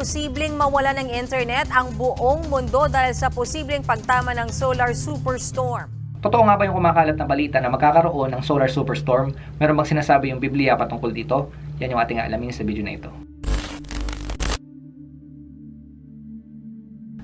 posibleng mawala ng internet ang buong mundo dahil sa posibleng pagtama ng solar superstorm. Totoo nga ba yung kumakalat na balita na magkakaroon ng solar superstorm? Meron bang sinasabi yung Biblia patungkol dito? Yan yung ating alamin sa video na ito.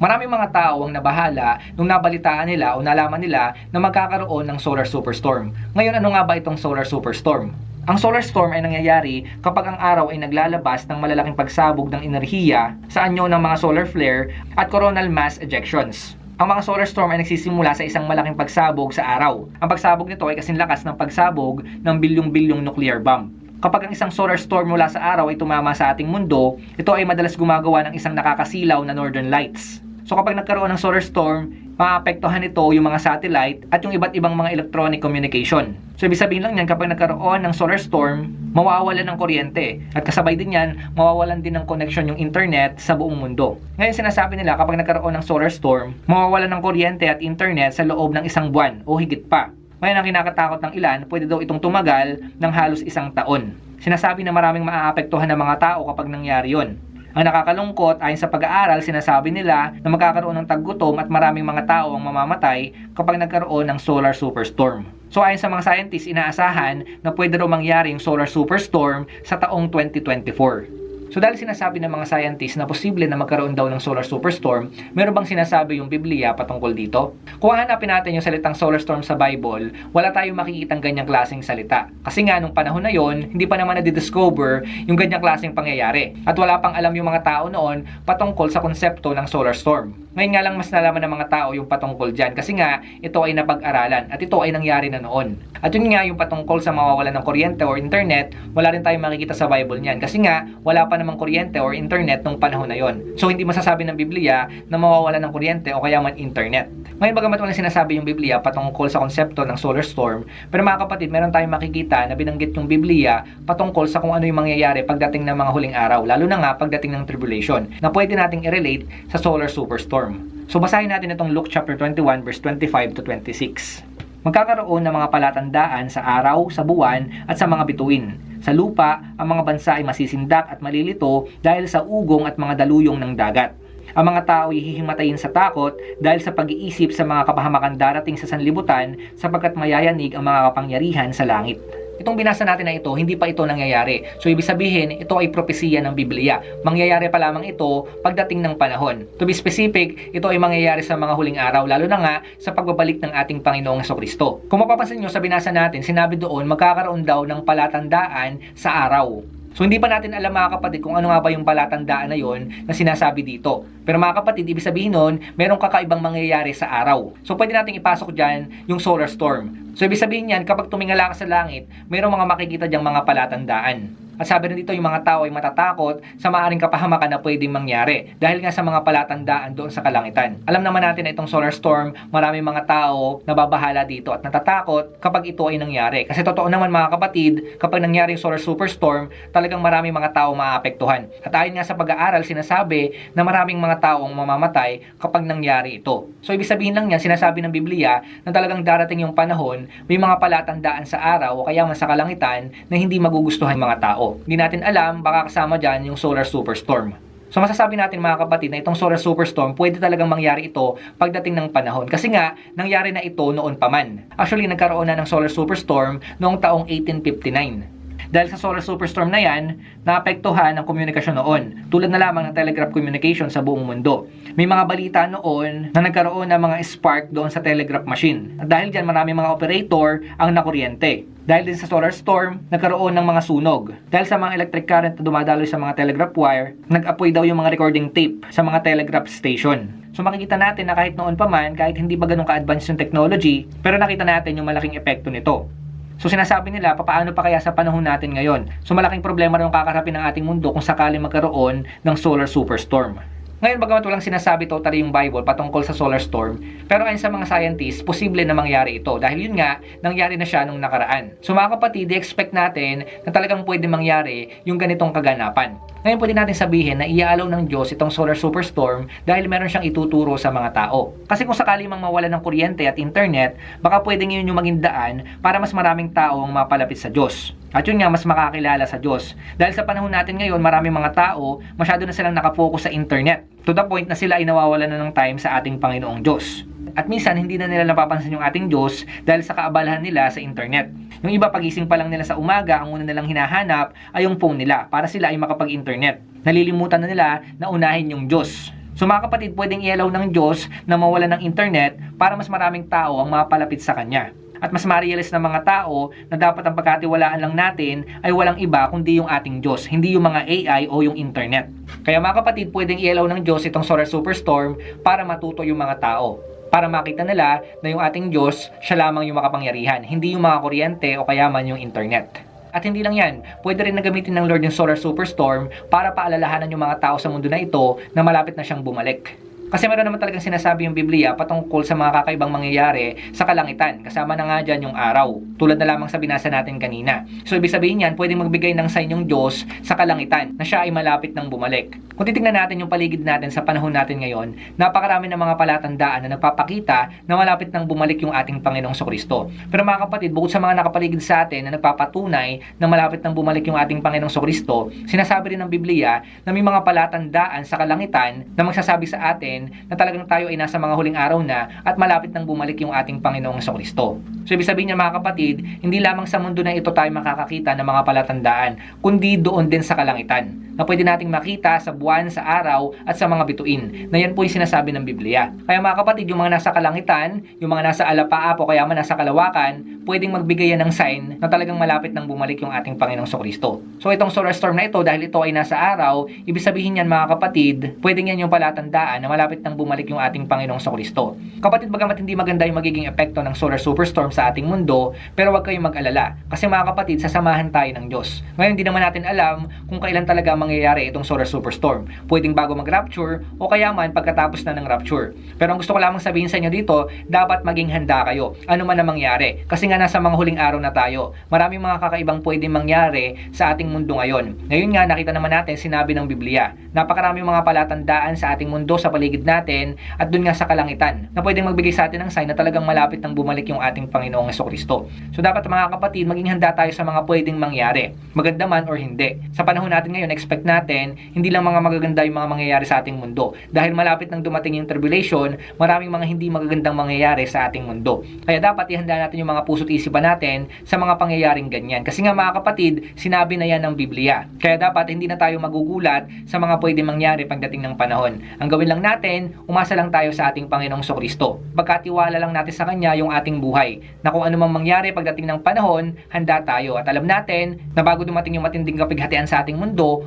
Maraming mga tao ang nabahala nung nabalitaan nila o nalaman nila na magkakaroon ng solar superstorm. Ngayon ano nga ba itong solar superstorm? Ang solar storm ay nangyayari kapag ang araw ay naglalabas ng malalaking pagsabog ng enerhiya sa anyo ng mga solar flare at coronal mass ejections. Ang mga solar storm ay nagsisimula sa isang malaking pagsabog sa araw. Ang pagsabog nito ay kasing lakas ng pagsabog ng bilyong-bilyong nuclear bomb. Kapag ang isang solar storm mula sa araw ay tumama sa ating mundo, ito ay madalas gumagawa ng isang nakakasilaw na northern lights. So kapag nagkaroon ng solar storm, maapektuhan nito yung mga satellite at yung iba't ibang mga electronic communication. So ibig sabihin lang yan, kapag nagkaroon ng solar storm, mawawalan ng kuryente. At kasabay din yan, mawawalan din ng connection yung internet sa buong mundo. Ngayon sinasabi nila kapag nagkaroon ng solar storm, mawawalan ng kuryente at internet sa loob ng isang buwan o higit pa. Ngayon ang kinakatakot ng ilan, pwede daw itong tumagal ng halos isang taon. Sinasabi na maraming maaapektuhan ng mga tao kapag nangyari yon. Ang nakakalungkot ayon sa pag-aaral, sinasabi nila na magkakaroon ng taggutom at maraming mga tao ang mamamatay kapag nagkaroon ng solar superstorm. So ayon sa mga scientists, inaasahan na pwede raw mangyari yung solar superstorm sa taong 2024. So dahil sinasabi ng mga scientists na posible na magkaroon daw ng solar superstorm, meron bang sinasabi yung Biblia patungkol dito? Kung hanapin natin yung salitang solar storm sa Bible, wala tayong makikitang ganyang klaseng salita. Kasi nga nung panahon na yon, hindi pa naman na-discover yung ganyang klaseng pangyayari. At wala pang alam yung mga tao noon patungkol sa konsepto ng solar storm. Ngayon nga lang mas nalaman ng mga tao yung patungkol dyan kasi nga ito ay napag-aralan at ito ay nangyari na noon. At yun nga yung patungkol sa mawawalan ng kuryente or internet, wala rin tayong makikita sa Bible niyan kasi nga wala pa namang kuryente or internet nung panahon na yon. So hindi masasabi ng Biblia na mawawalan ng kuryente o kaya man internet. Ngayon bagamat walang sinasabi yung Biblia patungkol sa konsepto ng solar storm, pero mga kapatid, meron tayong makikita na binanggit yung Biblia patungkol sa kung ano yung mangyayari pagdating ng mga huling araw, lalo na nga pagdating ng tribulation, na pwede nating i-relate sa solar superstorm. So basahin natin itong Luke chapter 21 verse 25 to 26. Magkakaroon ng mga palatandaan sa araw, sa buwan, at sa mga bituin. Sa lupa, ang mga bansa ay masisindak at malilito dahil sa ugong at mga daluyong ng dagat. Ang mga tao ay hihimatayin sa takot dahil sa pag-iisip sa mga kapahamakan darating sa sanlibutan sapagkat mayayanig ang mga kapangyarihan sa langit. Itong binasa natin na ito, hindi pa ito nangyayari. So ibig sabihin, ito ay propesiya ng Biblia. Mangyayari pa lamang ito pagdating ng panahon. To be specific, ito ay mangyayari sa mga huling araw, lalo na nga sa pagbabalik ng ating Panginoong Kristo. Kung mapapansin nyo sa binasa natin, sinabi doon magkakaroon daw ng palatandaan sa araw. So hindi pa natin alam mga kapatid kung ano nga ba yung palatandaan na yon na sinasabi dito. Pero mga kapatid, ibig sabihin nun, merong kakaibang mangyayari sa araw. So pwede nating ipasok dyan yung solar storm. So ibig sabihin yan, kapag tumingala ka sa langit, merong mga makikita diyang mga palatandaan. At sabi rin dito, yung mga tao ay matatakot sa maaring kapahamakan na pwedeng mangyari dahil nga sa mga palatandaan doon sa kalangitan. Alam naman natin na itong solar storm, marami mga tao nababahala dito at natatakot kapag ito ay nangyari. Kasi totoo naman mga kapatid, kapag nangyari yung solar superstorm, talagang marami mga tao maapektuhan. At ayon nga sa pag-aaral, sinasabi na maraming mga tao ang mamamatay kapag nangyari ito. So ibig sabihin lang yan, sinasabi ng Biblia na talagang darating yung panahon, may mga palatandaan sa araw o kaya man sa kalangitan na hindi magugustuhan mga tao. Hindi natin alam, baka kasama dyan yung solar superstorm. So masasabi natin mga kapatid na itong solar superstorm pwede talagang mangyari ito pagdating ng panahon. Kasi nga, nangyari na ito noon pa man. Actually, nagkaroon na ng solar superstorm noong taong 1859. Dahil sa solar superstorm na yan, naapektuhan ang komunikasyon noon. Tulad na lamang ng telegraph communication sa buong mundo. May mga balita noon na nagkaroon ng mga spark doon sa telegraph machine. At dahil dyan, maraming mga operator ang nakuryente. Dahil din sa solar storm, nagkaroon ng mga sunog. Dahil sa mga electric current na dumadaloy sa mga telegraph wire, nag-apoy daw yung mga recording tape sa mga telegraph station. So makikita natin na kahit noon pa man, kahit hindi ba ganun ka-advanced yung technology, pero nakita natin yung malaking epekto nito. So sinasabi nila, papaano pa kaya sa panahon natin ngayon? So malaking problema rin yung kakarapin ng ating mundo kung sakali magkaroon ng solar superstorm. Ngayon, bagamat walang sinasabi totally yung Bible patungkol sa solar storm, pero ayon sa mga scientists, posible na mangyari ito dahil yun nga, nangyari na siya nung nakaraan. So mga kapatid, expect natin na talagang pwede mangyari yung ganitong kaganapan. Ngayon pwede natin sabihin na iaalaw ng Diyos itong solar superstorm dahil meron siyang ituturo sa mga tao. Kasi kung sakali mang mawala ng kuryente at internet, baka pwedeng yun yung maging daan para mas maraming tao ang mapalapit sa Diyos. At yun nga, mas makakilala sa Diyos. Dahil sa panahon natin ngayon, maraming mga tao, masyado na silang nakafocus sa internet. To the point na sila ay nawawalan na ng time sa ating Panginoong Diyos. At minsan, hindi na nila napapansin yung ating Diyos dahil sa kaabalahan nila sa internet. Yung iba, pagising pa lang nila sa umaga, ang una nilang hinahanap ay yung phone nila para sila ay makapag-internet. Nalilimutan na nila na unahin yung Diyos. So mga kapatid, pwedeng ialaw ng Diyos na mawala ng internet para mas maraming tao ang mapalapit sa Kanya. At mas ma-realize ng mga tao na dapat ang pagkatiwalaan lang natin ay walang iba kundi yung ating Diyos, hindi yung mga AI o yung internet. Kaya mga kapatid, pwedeng ialaw ng Diyos itong solar superstorm para matuto yung mga tao. Para makita nila na yung ating Diyos, siya lamang yung makapangyarihan, hindi yung mga kuryente o kaya man yung internet. At hindi lang yan, pwede rin na gamitin ng Lord yung solar superstorm para paalalahanan yung mga tao sa mundo na ito na malapit na siyang bumalik. Kasi meron naman talagang sinasabi yung Biblia patungkol sa mga kakaibang mangyayari sa kalangitan. Kasama na nga dyan yung araw. Tulad na lamang sa binasa natin kanina. So ibig sabihin yan, pwedeng magbigay ng sign yung Diyos sa kalangitan na siya ay malapit ng bumalik. Kung titignan natin yung paligid natin sa panahon natin ngayon, napakarami ng mga palatandaan na nagpapakita na malapit ng bumalik yung ating Panginoong Kristo. Pero mga kapatid, bukod sa mga nakapaligid sa atin na nagpapatunay na malapit ng bumalik yung ating Panginoong Kristo, sinasabi rin ng Biblia na may mga palatandaan sa kalangitan na magsasabi sa atin na talagang tayo ay nasa mga huling araw na at malapit nang bumalik yung ating Panginoong Kristo. So ibig sabihin niya mga kapatid, hindi lamang sa mundo na ito tayo makakakita ng mga palatandaan, kundi doon din sa kalangitan na pwede nating makita sa buwan, sa araw at sa mga bituin na yan po yung sinasabi ng Biblia. Kaya mga kapatid, yung mga nasa kalangitan, yung mga nasa alapaa po kaya man nasa kalawakan, pwedeng magbigay yan ng sign na talagang malapit nang bumalik yung ating Panginoong Kristo. So itong solar storm na ito, dahil ito ay nasa araw, ibig sabihin yan mga kapatid, pwedeng yan yung palatandaan na malapit nang bumalik yung ating Panginoong Kristo. Kapatid, bagamat hindi maganda yung magiging epekto ng solar superstorm sa ating mundo, pero huwag kayong mag-alala. Kasi mga kapatid, sasamahan tayo ng Diyos. Ngayon, hindi naman natin alam kung kailan talaga mangyayari itong solar superstorm. Pwedeng bago mag-rapture o kaya man pagkatapos na ng rapture. Pero ang gusto ko lamang sabihin sa inyo dito, dapat maging handa kayo. Ano man ang mangyari. Kasi nga nasa mga huling araw na tayo. Maraming mga kakaibang pwedeng mangyari sa ating mundo ngayon. Ngayon nga, nakita naman natin sinabi ng Biblia. Napakaraming mga palatandaan sa ating mundo, sa paligid natin, at dun nga sa kalangitan, na pwedeng magbigay sa atin ng sign na talagang malapit nang bumalik yung ating Panginoong Kristo. So dapat mga kapatid, maging handa tayo sa mga pwedeng mangyari. Maganda man or hindi. Sa panahon natin ngayon, expect natin, hindi lang mga magaganda yung mga mangyayari sa ating mundo. Dahil malapit nang dumating yung tribulation, maraming mga hindi magagandang mangyayari sa ating mundo. Kaya dapat ihanda natin yung mga puso't isipan natin sa mga pangyayaring ganyan. Kasi nga mga kapatid, sinabi na yan ng Biblia. Kaya dapat hindi na tayo magugulat sa mga pwedeng mangyari pagdating ng panahon. Ang gawin lang natin, umasa lang tayo sa ating Panginoong Kristo. Pagkatiwala lang natin sa Kanya yung ating buhay. Na kung ano mang mangyari pagdating ng panahon, handa tayo. At alam natin na bago dumating yung matinding kapighatian sa ating mundo,